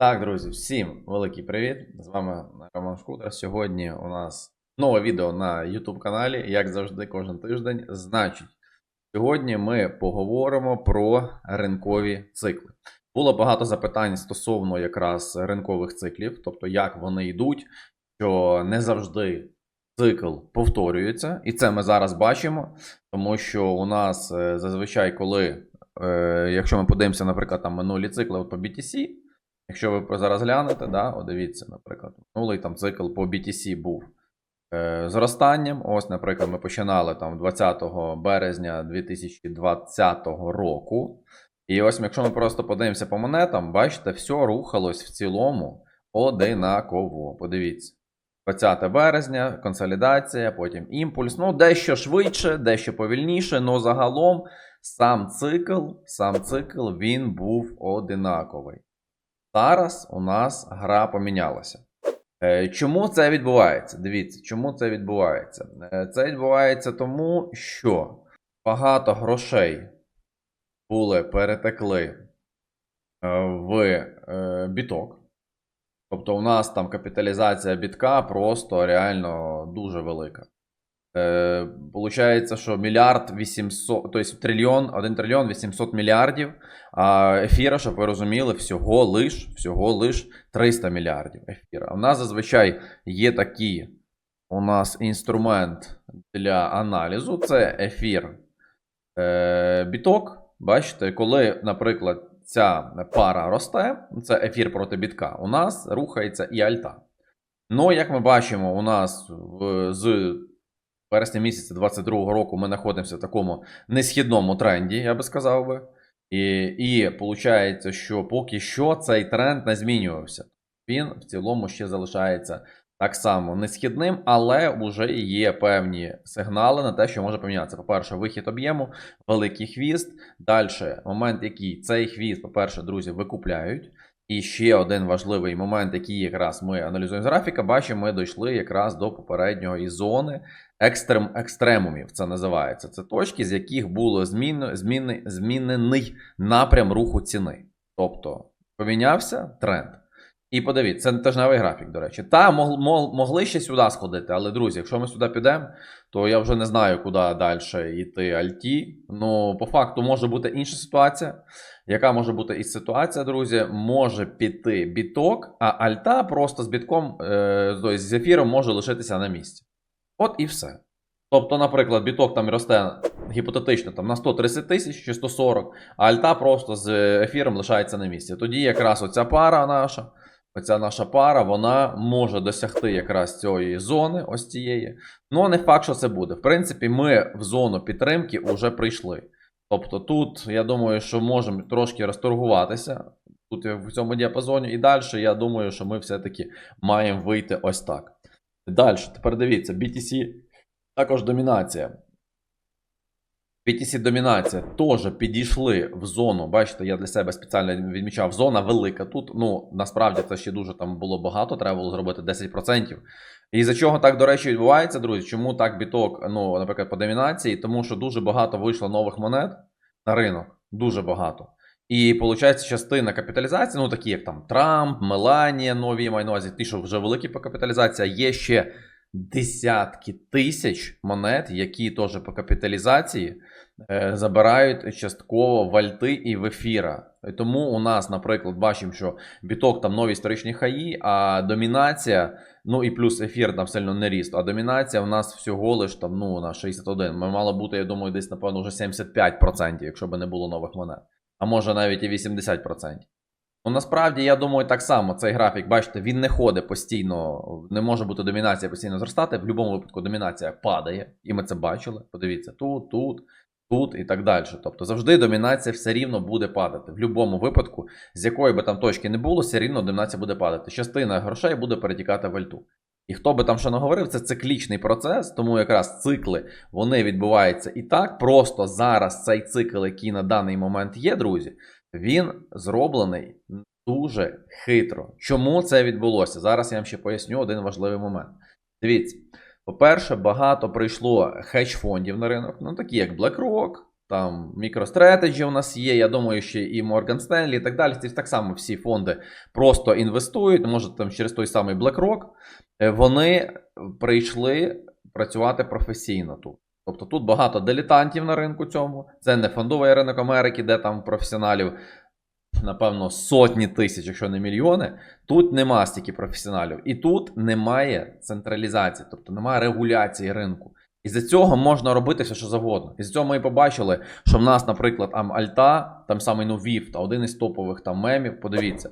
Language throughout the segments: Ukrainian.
Так, друзі, всім великий привіт! З вами Роман Шкудер. Сьогодні у нас нове відео на YouTube каналі, як завжди, кожен тиждень. Значить, сьогодні ми поговоримо про ринкові цикли. Було багато запитань стосовно якраз ринкових циклів, тобто як вони йдуть, що не завжди цикл повторюється, і це ми зараз бачимо, тому що у нас е, зазвичай, коли, е, якщо ми подивимося, наприклад, там минулі цикли от по BTC. Якщо ви зараз глянете, да, о, дивіться, наприклад, минулий там цикл по BTC був е, зростанням. Ось, наприклад, ми починали там 20 березня 2020 року. І ось, якщо ми просто подивимося по монетам, бачите, все рухалось в цілому одинаково. Подивіться. 20 березня, консолідація, потім імпульс. Ну, дещо швидше, дещо повільніше, але загалом сам цикл, сам цикл він був одинаковий. Зараз у нас гра помінялася. Е, Чому це відбувається? Дивіться, чому це відбувається? Е, Це відбувається тому, що багато грошей були перетекли е, в біток. Тобто, у нас там капіталізація бітка просто реально дуже велика. Е, Получається, що мільярд 800, тобто трильйон, 1 трильйон 800 мільярдів, а ефіра, щоб ви розуміли, всього лиш, всього лиш 300 мільярдів ефіра. У нас зазвичай є такий у нас інструмент для аналізу, це ефір е, біток. Бачите, коли, наприклад, ця пара росте, це ефір проти бітка, у нас рухається і альта. Ну, як ми бачимо, у нас з вересня місяця 2022 року ми знаходимося в такому несхідному тренді, я би сказав би. І і виходить, що поки що цей тренд не змінювався. Він в цілому ще залишається так само несхідним, але вже є певні сигнали на те, що може помінятися. По-перше, вихід об'єму, великий хвіст. Далі, момент, який цей хвіст, по-перше, друзі, викупляють. І ще один важливий момент, який якраз ми аналізуємо з графіка, бачимо, ми дійшли якраз до попереднього із зони екстрем, екстремумів. Це називається. Це точки, з яких було змін, змінений напрям руху ціни. Тобто помінявся тренд. І подивіться, це тижневий графік, до речі. Та мог, мог, могли ще сюди сходити, але, друзі, якщо ми сюди підемо, то я вже не знаю, куди далі йти альті. Ну, по факту може бути інша ситуація. Яка може бути і ситуація, друзі? Може піти біток, а альта просто з бітком, е, з ефіром може лишитися на місці. От і все. Тобто, наприклад, біток там росте гіпотетично там, на 130 тисяч чи 140, а альта просто з ефіром лишається на місці. Тоді якраз оця пара наша. Оця наша пара вона може досягти якраз цієї зони, ось цієї. Ну, не факт, що це буде. В принципі, ми в зону підтримки вже прийшли. Тобто тут, я думаю, що можемо трошки розторгуватися тут в цьому діапазоні. І далі, я думаю, що ми все-таки маємо вийти ось так. Далі, тепер дивіться, BTC також домінація. BTC домінація теж підійшли в зону. Бачите, я для себе спеціально відмічав, зона велика тут. Ну, насправді це ще дуже там було багато, треба було зробити 10%. І за чого так, до речі, відбувається, друзі? Чому так біток, ну, наприклад, по домінації? Тому що дуже багато вийшло нових монет на ринок. Дуже багато. І виходить, частина капіталізації, ну такі як там Трамп, Меланія, нові майнозі, ті, що вже великі по капіталізації, є ще десятки тисяч монет, які теж по капіталізації е, забирають частково в альти і в ефіра. Тому у нас, наприклад, бачимо, що біток там нові історичні хаї, а домінація, ну і плюс ефір там сильно не ріст, а домінація у нас всього лиш там ну, на 61. Ми мало бути, я думаю, десь, напевно, вже 75%, якщо б не було нових монет. А може навіть і 80%. Ну, насправді, я думаю, так само цей графік, бачите, він не ходить постійно, не може бути домінація постійно зростати. В будь-якому випадку домінація падає, і ми це бачили. Подивіться, тут, тут, тут і так далі. Тобто завжди домінація все рівно буде падати. В будь-якому випадку, з якої би там точки не було, все рівно домінація буде падати. Частина грошей буде перетікати в альту. І хто би там що не говорив, це циклічний процес, тому якраз цикли вони відбуваються і так. Просто зараз цей цикл, який на даний момент є, друзі. Він зроблений дуже хитро. Чому це відбулося? Зараз я вам ще поясню один важливий момент. Дивіться, по-перше, багато прийшло хедж-фондів на ринок, ну такі як BlackRock, там MicroStrategy у нас є. Я думаю, ще і Morgan Stanley і так далі. Ці так само всі фонди просто інвестують. Може, там через той самий BlackRock. Е, Вони прийшли працювати професійно тут. Тобто тут багато дилетантів на ринку цьому. Це не фондовий ринок Америки, де там професіоналів, напевно, сотні тисяч, якщо не мільйони. Тут нема стільки професіоналів. І тут немає централізації, тобто немає регуляції ринку. І з цього можна робити все, що завгодно. І з цього ми і побачили, що в нас, наприклад, там Альта, там самий ну, Віфт, один із топових там мемів, подивіться.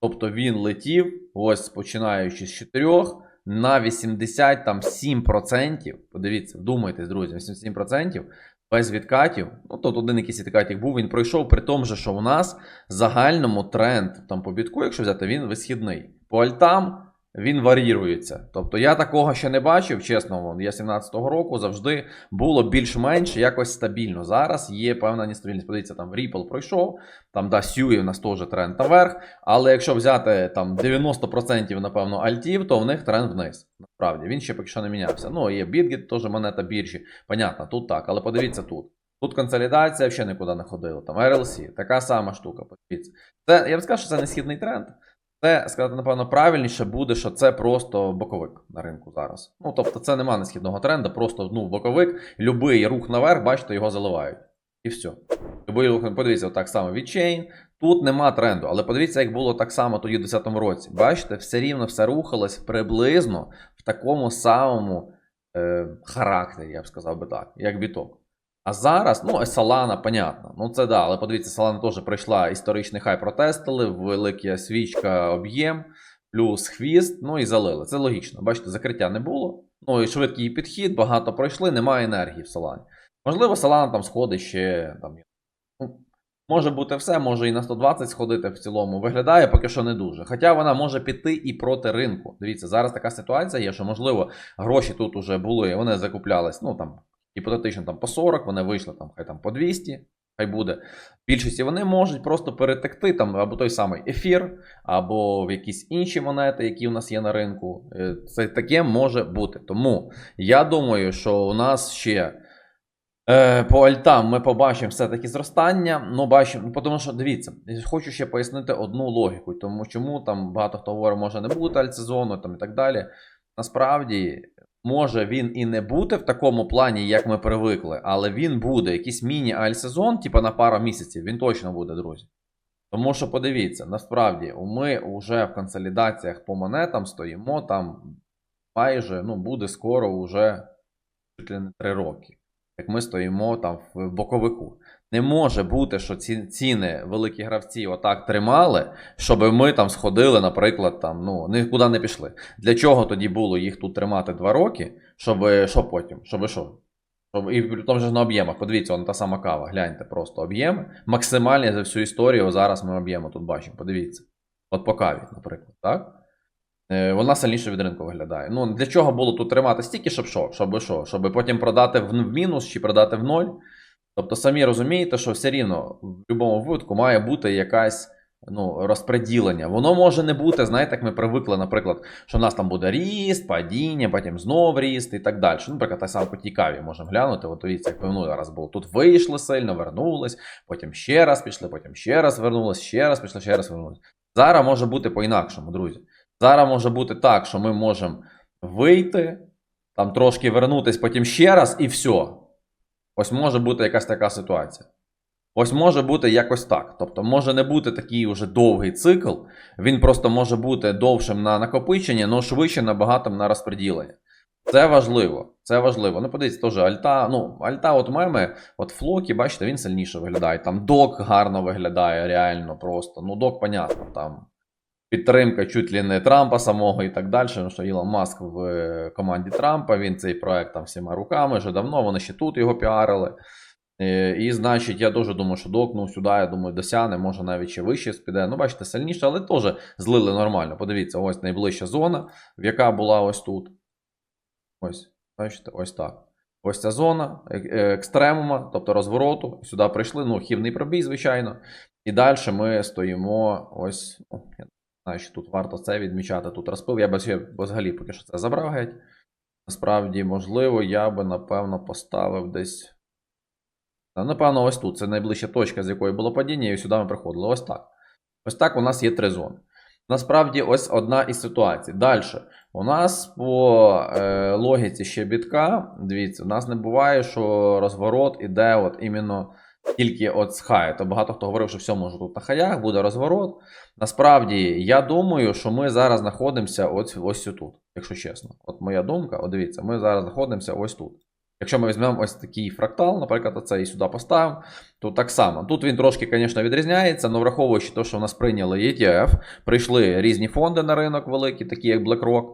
Тобто він летів, ось починаючи з 4 на 87%. Подивіться, вдумайтесь, друзі, 87% без відкатів. Ну, тут один якийсь відкатів був, він пройшов, при тому, що у нас загальному тренд там по бітку, якщо взяти, він висхідний. По альтам він варірується. Тобто я такого ще не бачив, чесно, я 17-го року завжди було більш-менш якось стабільно. Зараз є певна нестабільність. Подивіться, там Ripple пройшов, там да, Sui у нас теж тренд наверх. Але якщо взяти там 90% напевно альтів, то в них тренд вниз. Насправді він ще поки що не мінявся. Ну, є BitGet, теж монета біржі. Понятно, тут так, але подивіться тут. Тут консолідація ще нікуди не ходила. Там RLC, така сама штука. Подивіться. Це, я б сказав, що це не східний тренд. Це сказати, напевно, правильніше буде, що це просто боковик на ринку зараз. Ну, тобто, це нема несхідного тренду, просто ну, боковик, любий рух наверх, бачите, його заливають. І все. Любий рух, подивіться, так само від Chain. Тут нема тренду, але подивіться, як було так само тоді в 2010 році. Бачите, все рівно все рухалось приблизно в такому самому е, характері, я б сказав би так, як біток. А зараз, ну, Solana, понятно. Ну, це да, але подивіться, Solana теж пройшла історичний хай протестили, велика свічка, об'єм, плюс хвіст, ну і залили. Це логічно. Бачите, закриття не було. Ну і швидкий підхід, багато пройшли, немає енергії в Solana. Можливо, Solana там сходить ще. Там, ну, може бути все, може і на 120 сходити в цілому. Виглядає поки що не дуже. Хоча вона може піти і проти ринку. Дивіться, зараз така ситуація є, що, можливо, гроші тут уже були, вони закуплялись, ну там гіпотетично там по 40, вони вийшли там, хай там по 200, хай буде. Більшості вони можуть просто перетекти там або той самий ефір, або в якісь інші монети, які у нас є на ринку. Е, Це таке може бути. Тому я думаю, що у нас ще. Е, По альтам ми побачимо все-таки зростання. Ну, бачимо, ну, тому що дивіться, хочу ще пояснити одну логіку, тому чому там багато хто говорить, може не бути альтсезону там і так далі. Насправді, може він і не бути в такому плані, як ми привикли, але він буде. Якийсь міні-альтсезон, типу на пару місяців, він точно буде, друзі. Тому що подивіться, насправді ми вже в консолідаціях по монетам стоїмо, там майже ну, буде скоро вже чуть ли не 3 роки. Як ми стоїмо там в боковику. Не може бути, що ці ціни великі гравці отак тримали, щоб ми там сходили, наприклад, там, ну, нікуди не пішли. Для чого тоді було їх тут тримати 2 роки, щоб що потім? Щоб що? Щоб, і при тому ж на об'ємах. Подивіться, вон та сама кава. Гляньте, просто об'єми. Максимальні за всю історію. Зараз ми об'єми тут бачимо. Подивіться. От по каві, наприклад, так? Е, Вона сильніше від ринку виглядає. Ну, для чого було тут тримати стільки, щоб що? Щоб що? Щоб потім продати в мінус чи продати в ноль. Тобто, самі розумієте, що все рівно в будь-якому випадку має бути якась ну, розпреділення. Воно може не бути, знаєте, як ми привикли, наприклад, що в нас там буде ріст, падіння, потім знов ріст і так далі. Ну, Наприклад, так само по тій каві можемо глянути. От дивіться, як минулий раз було. Тут вийшли сильно, вернулись, потім ще раз пішли, потім ще раз вернулись, ще раз пішли, ще раз вернулись. Зараз може бути по-інакшому, друзі. Зараз може бути так, що ми можемо вийти, там трошки вернутись, потім ще раз і все. Ось може бути якась така ситуація. Ось може бути якось так. Тобто може не бути такий уже довгий цикл, він просто може бути довшим на накопичення, але швидше набагато на розподілення. Це важливо. Це важливо. Ну, подивіться, теж Альта. Ну, Альта, от меми, от Флокі, бачите, він сильніше виглядає. Там док гарно виглядає, реально просто. Ну, док, понятно, там підтримка чуть ли не Трампа самого і так далі. Ну, що Ілон Маск в е, команді Трампа, він цей проект там всіма руками вже давно, вони ще тут його піарили. Е, І, значить, я дуже думаю, що док, ну, сюди, я думаю, досяне, може навіть ще вище спіде. Ну, бачите, сильніше, але теж злили нормально. Подивіться, ось найближча зона, в яка була ось тут. Ось, бачите, ось так. Ось ця зона е- екстремума, тобто розвороту. Сюди прийшли, ну, хівний пробій, звичайно. І далі ми стоїмо ось. Що тут варто це відмічати. Тут розпил. Я би взагалі поки що це забрав геть. Насправді, можливо, я би, напевно, поставив десь Напевно, ось тут. Це найближча точка, з якої було падіння, і сюди ми приходили. Ось так. Ось так у нас є три зони. Насправді, ось одна із ситуацій. Далі. У нас по е, логіці ще бітка. Дивіться, у нас не буває, що розворот іде от іменно тільки от з хаю. То багато хто говорив, що все може тут на хаях, буде розворот. Насправді, я думаю, що ми зараз знаходимося ось, ось тут, якщо чесно. От моя думка, от дивіться, ми зараз знаходимося ось тут. Якщо ми візьмемо ось такий фрактал, наприклад, оцей сюди поставимо, то так само. Тут він трошки, звісно, відрізняється, але враховуючи те, що в нас прийняли ETF, прийшли різні фонди на ринок великі, такі як BlackRock.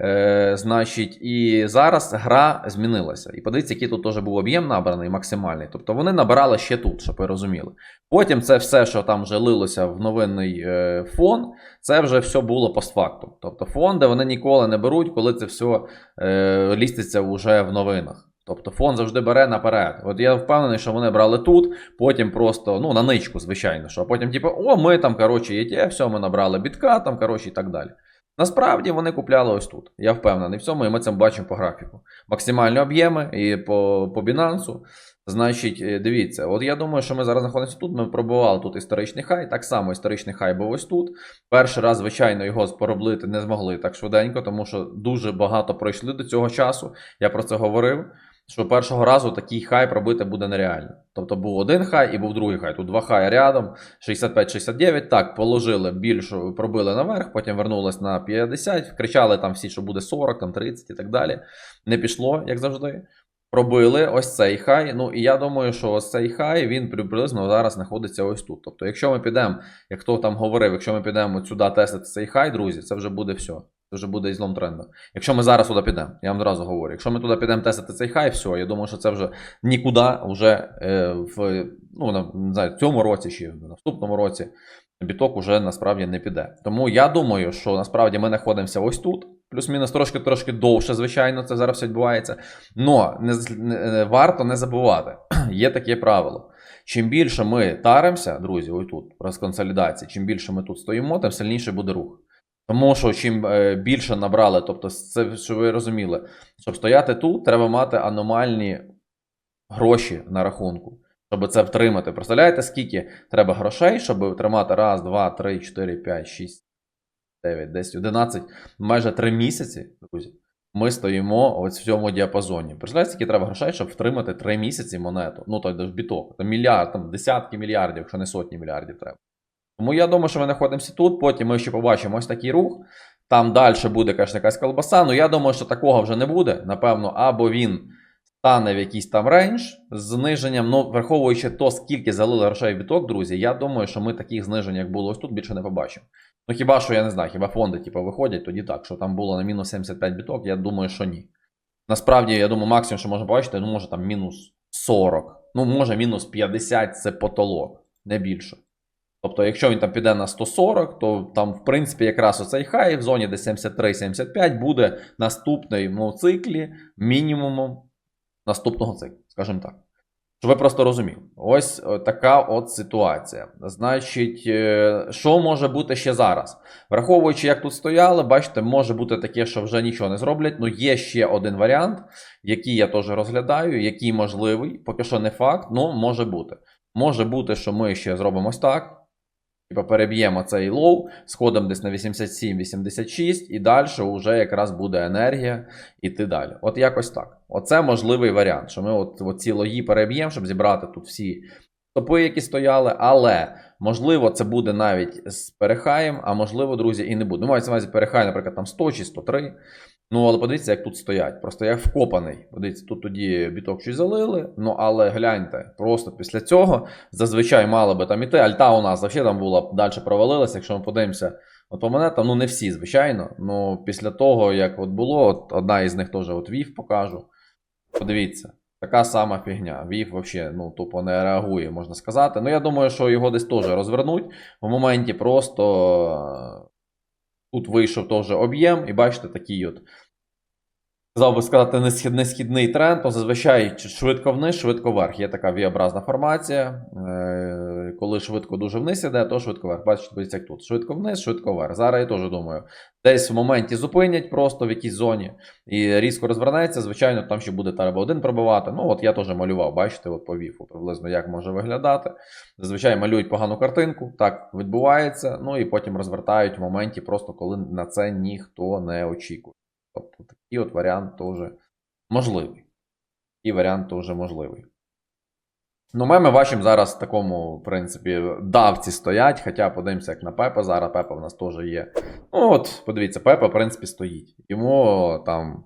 Е, значить, і зараз гра змінилася. І подивіться, який тут теж був об'єм набраний максимальний. Тобто вони набирали ще тут, щоб ви розуміли. Потім це все, що там вже лилося в новинний е, фон, це вже все було постфактум. Тобто фонди вони ніколи не беруть, коли це все е, ліститься вже в новинах. Тобто фонд завжди бере наперед. От я впевнений, що вони брали тут, потім просто ну на ничку, звичайно, що а потім, типу, о, ми там, коротше, ETF, все, ми набрали бітка, там, коротше, і так далі. Насправді вони купляли ось тут. Я впевнений в цьому, і ми це бачимо по графіку. Максимальні об'єми і по, по Binance. Значить, е, дивіться, от я думаю, що ми зараз знаходимося тут. Ми пробували тут історичний хай. Так само історичний хай був ось тут. Перший раз, звичайно, його пороблити не змогли так швиденько, тому що дуже багато пройшли до цього часу. Я про це говорив. Що першого разу такий хай пробити буде нереально. Тобто був один хай і був другий хай. Тут два хаї рядом, 65-69. Так, положили більшу, пробили наверх, потім вернулись на 50, кричали там всі, що буде 40, там 30 і так далі. Не пішло, як завжди. Пробили ось цей хай. Ну і я думаю, що ось цей хай він приблизно зараз знаходиться ось тут. Тобто, якщо ми підемо, як хто там говорив, якщо ми підемо сюди тестити цей хай, друзі, це вже буде все. Це вже буде ізлом тренду. Якщо ми зараз туди підемо, я вам одразу говорю. Якщо ми туди підемо тестити цей хай, все, я думаю, що це вже нікуди вже е, в ну, не знаю, в цьому році чи в наступному році біток уже насправді не піде. Тому я думаю, що насправді ми знаходимося ось тут. Плюс-мінус трошки трошки довше, звичайно, це зараз все відбувається. Но не, не, не- варто не забувати, є таке правило. Чим більше ми таримося, друзі, ось тут, раз консолідації, чим більше ми тут стоїмо, тим сильніше буде рух. Тому що чим е, більше набрали, тобто це, щоб ви розуміли, щоб стояти тут, треба мати аномальні гроші на рахунку, щоб це втримати. Представляєте, скільки треба грошей, щоб тримати раз, два, три, чотири, п'ять, шість, дев'ять, десять, одинадцять, майже три місяці, друзі. Ми стоїмо ось в цьому діапазоні. Представляєте, скільки треба грошей, щоб втримати три місяці монету. Ну, той ж біток. Там мільярд, там десятки мільярдів, якщо не сотні мільярдів треба. Тому я думаю, що ми знаходимося тут. Потім ми ще побачимо ось такий рух. Там далі буде, конечно, якась колбаса. Ну я думаю, що такого вже не буде. Напевно, або він стане в якийсь там рейндж з зниженням. Ну, враховуючи то, скільки залили грошей біток, друзі, я думаю, що ми таких знижень, як було ось тут, більше не побачимо. Ну хіба що я не знаю, хіба фонди типу, виходять, тоді так, що там було на мінус 75 біток, я думаю, що ні. Насправді, я думаю, максимум, що можна побачити, ну може там мінус 40, ну може мінус 50 це потолок, не більше. Тобто, якщо він там піде на 140, то там, в принципі, якраз оцей хай в зоні, де 73-75 буде наступний ну, циклі мінімумом наступного циклу, скажімо так. Щоб ви просто розуміли. Ось е, така от ситуація. Значить, е, що може бути ще зараз? Враховуючи, як тут стояли, бачите, може бути таке, що вже нічого не зроблять. Ну, є ще один варіант, який я теж розглядаю, який можливий, поки що не факт, ну може бути. Може бути, що ми ще зробимо ось так. Типа переб'ємо цей лоу, сходимо десь на 87-86, і далі вже якраз буде енергія іти далі. От якось так. Оце можливий варіант, що ми от, от ці лої переб'ємо, щоб зібрати тут всі топи, які стояли, але можливо це буде навіть з перехаєм, а можливо, друзі, і не буде. Ну, мається на увазі перехай, наприклад, там 100 чи 103. Ну, але подивіться, як тут стоять. Просто я вкопаний. Подивіться, тут тоді біток щось залили. Ну, але гляньте, просто після цього зазвичай мало би там іти. Альта у нас взагалі там була далі провалилася, якщо ми подивимося. От по монетам, ну не всі, звичайно. Ну, після того, як от було, от одна із них теж от Вів покажу. Подивіться, така сама фігня. Вів взагалі ну, тупо не реагує, можна сказати. Ну, я думаю, що його десь теж розвернуть. В моменті просто. Е, Тут вийшов теж об'єм, і бачите, такий от. Казав би сказати, несхідний східний тренд, то зазвичай швидко вниз, швидко вверх. Є така V-образна формація. Коли швидко дуже вниз іде, то швидко вверх. Бачите, дивіться, як тут. Швидко вниз, швидко вверх. Зараз я теж думаю, десь в моменті зупинять просто в якійсь зоні і різко розвернеться. Звичайно, там ще буде треба один пробивати. Ну, от я теж малював, бачите, от по віфу приблизно як може виглядати. Зазвичай малюють погану картинку, так відбувається, ну і потім розвертають в моменті, просто коли на це ніхто не очікує. Тобто такий от варіант теж можливий. Такий варіант теж можливий. Ну, ми, ми бачимо зараз в такому, в принципі, давці стоять, хоча подивимося, як на Пепа. Зараз Пепа в нас теж є. Ну, от, подивіться, Пепа, в принципі, стоїть. Йому там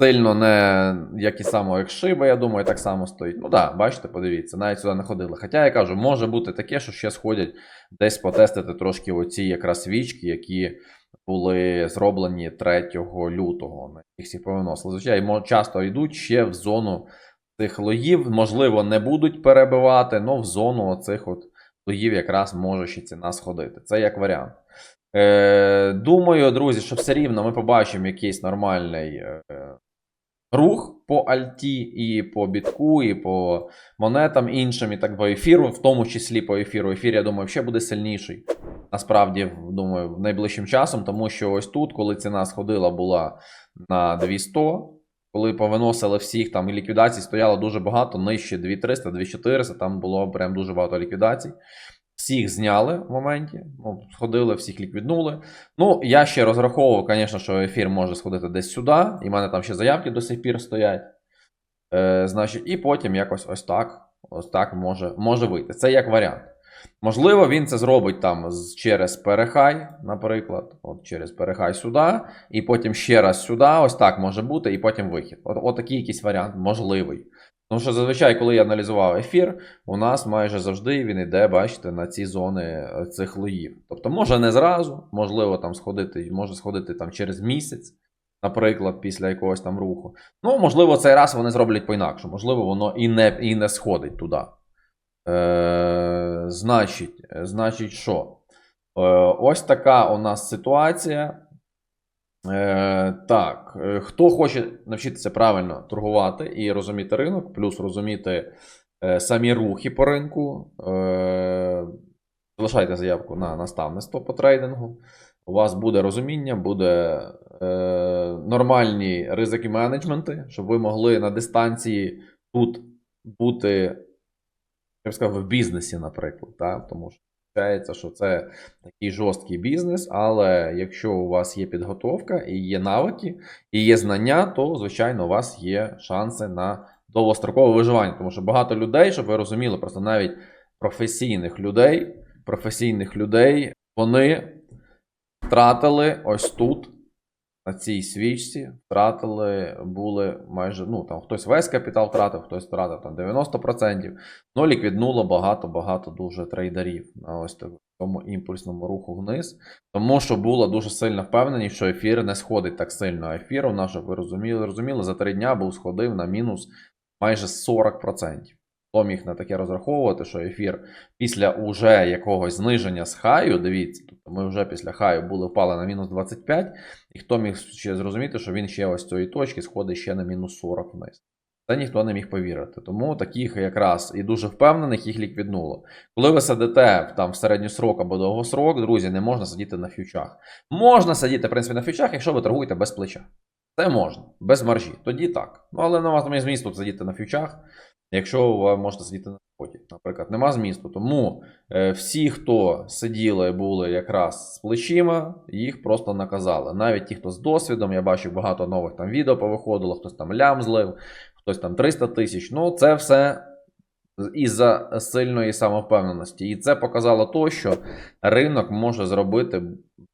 сильно не як і само, як шиба, я думаю, так само стоїть. Ну так, да, бачите, подивіться, навіть сюди не ходили. Хоча я кажу, може бути таке, що ще сходять десь потестити трошки оці якраз свічки, які були зроблені 3 лютого. На їх всі повиносили. Звичайно, часто йдуть ще в зону цих лоїв, можливо, не будуть перебивати, але в зону оцих от лоїв якраз може ще ціна сходити. Це як варіант. Е, Думаю, друзі, що все рівно ми побачимо якийсь нормальний е, рух по Альті, і по бітку, і по монетам іншим, і так по ефіру, в тому числі по ефіру. Ефір, я думаю, ще буде сильніший. Насправді, думаю, найближчим часом, тому що ось тут, коли ціна сходила, була на 200, коли повиносили всіх, там і ліквідацій стояло дуже багато, нижче 2300, 2400, там було прям дуже багато ліквідацій. Всіх зняли в моменті, ну, сходили, всіх ліквіднули. Ну, я ще розраховував, звісно, що ефір може сходити десь сюди, і в мене там ще заявки до сих пір стоять. Е, Значить, і потім якось ось так ось так може, може вийти. Це як варіант. Можливо, він це зробить там через перехай, наприклад, от через перехай сюди, і потім ще раз сюди, ось так може бути, і потім вихід. От, от такий якийсь варіант можливий. Тому що зазвичай, коли я аналізував ефір, у нас майже завжди він йде, бачите, на ці зони е, цих лоїв. Тобто, може не зразу, можливо, там сходити, може сходити там через місяць, наприклад, після якогось там руху. Ну, можливо, цей раз вони зроблять по-інакше, можливо, воно і не, і не сходить туди. Е, значить, е, значить, що? Е, ось така у нас ситуація. Так, хто хоче навчитися правильно торгувати і розуміти ринок, плюс розуміти самі рухи по ринку, залишайте заявку на наставництво по трейдингу. У вас буде розуміння, буде нормальні ризики менеджменти, щоб ви могли на дистанції тут бути, я б сказав, в бізнесі, наприклад. Так? Тому що вважається, що це такий жорсткий бізнес, але якщо у вас є підготовка і є навики, і є знання, то, звичайно, у вас є шанси на довгострокове виживання. Тому що багато людей, щоб ви розуміли, просто навіть професійних людей, професійних людей, вони втратили ось тут. На цій свічці втратили, були майже, ну там хтось весь капітал втратив, хтось втратив там 90%. Ну, ліквіднуло багато-багато дуже трейдерів на ось так- тому імпульсному руху вниз. Тому що була дуже сильна впевненість, що ефір не сходить так сильно. А Ефір у нас, ви розуміли, розуміли, за три дня був сходив на мінус майже 40%. Хто міг на таке розраховувати, що ефір після уже якогось зниження з хаю, дивіться, тобто ми вже після хаю були впали на мінус 25, і хто міг ще зрозуміти, що він ще ось цієї точки сходить ще на мінус 40 вниз. Це ніхто не міг повірити. Тому таких якраз і дуже впевнених їх ліквіднуло. Коли ви сидите там в середньосрок або довгосрок, друзі, не можна сидіти на фьючах. Можна сидіти, в принципі, на фьючах, якщо ви торгуєте без плеча. Це можна, без маржі. Тоді так. Ну, але на вас немає змісту сидіти на фьючах, якщо ви можете сидіти на роботі, Наприклад, нема змісту. Тому е, всі, хто сиділи, були якраз з плечима, їх просто наказали. Навіть ті, хто з досвідом, я бачив багато нових там відео повиходило, хтось там лям злив, хтось там 300 тисяч. Ну, це все із-за сильної самовпевненості. І це показало то, що ринок може зробити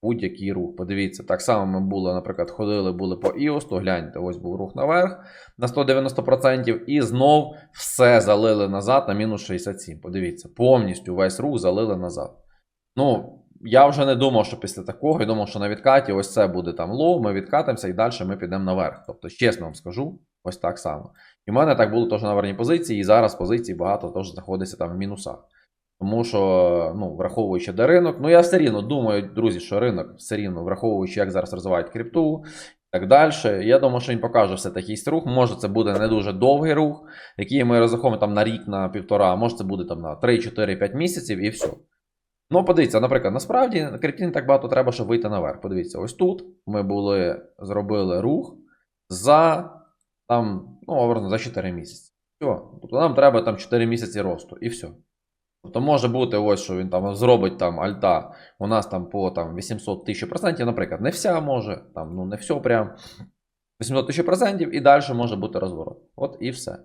будь-який рух. Подивіться, так само ми були, наприклад, ходили, були по EOS, гляньте, ось був рух наверх на 190%, і знов все залили назад на мінус 67. Подивіться, повністю весь рух залили назад. Ну, я вже не думав, що після такого, я думав, що на відкаті ось це буде там лоу, ми відкатимося і далі ми підемо наверх. Тобто, чесно вам скажу, ось так само. І в мене так було теж на верній позиції, і зараз позиції багато теж знаходиться там в мінусах. Тому що, ну, враховуючи де ринок, ну я все рівно думаю, друзі, що ринок все рівно, враховуючи, як зараз розвивають крипту, і так далі. Я думаю, що він покаже все такий рух. Може, це буде не дуже довгий рух, який ми розраховуємо там на рік, на півтора, а може це буде там на 3, 4, 5 місяців і все. Ну, подивіться, наприклад, насправді на крипті не так багато треба, щоб вийти наверх. Подивіться, ось тут ми були, зробили рух за там, ну, образно, за 4 місяці. Все. Тобто нам треба там 4 місяці росту і все. Тобто може бути ось, що він там зробить там альта у нас там по там, 800 тисяч процентів, наприклад, не вся може, там, ну не все прям 800 тисяч процентів, і далі може бути розворот. От і все.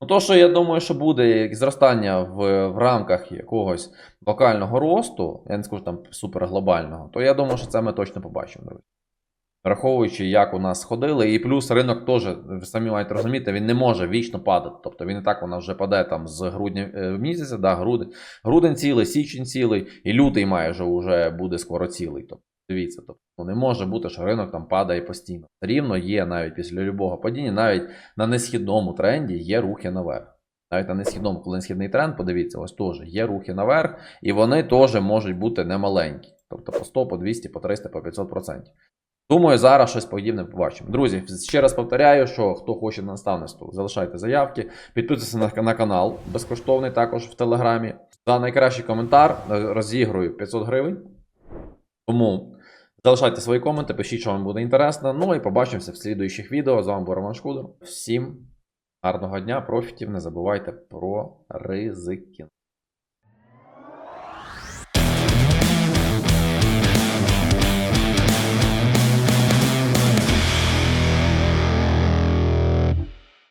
Ну, то, що я думаю, що буде зростання в, в рамках якогось локального росту, я не скажу там суперглобального, то я думаю, що це ми точно побачимо, друзі. Враховуючи, як у нас ходили, і плюс ринок теж, ви самі маєте розуміти, він не може вічно падати. Тобто він і так вона вже паде там з грудня е, місяця, да, грудень, грудень цілий, січень цілий, і лютий майже вже буде скоро цілий. Тобто, дивіться, тобто ну, не може бути, що ринок там падає постійно. Рівно є навіть після любого падіння, навіть на несхідному тренді є рухи наверх. Навіть на несхідному, коли несхідний тренд, подивіться, ось теж є рухи наверх, і вони теж можуть бути немаленькі. Тобто по 100, по 200, по 300, по 500%. Думаю, зараз щось подібне побачимо. Друзі, ще раз повторяю, що хто хоче на наставництво, залишайте заявки, підписуйтесь на, на канал безкоштовний, також в Телеграмі. За найкращий коментар е, розіграю 500 гривень. Тому залишайте свої коменти, пишіть, що вам буде інтересно. Ну і побачимося в слідуючих відео. З вами був Роман Шкудер. Всім гарного дня, профітів. Не забувайте про ризики.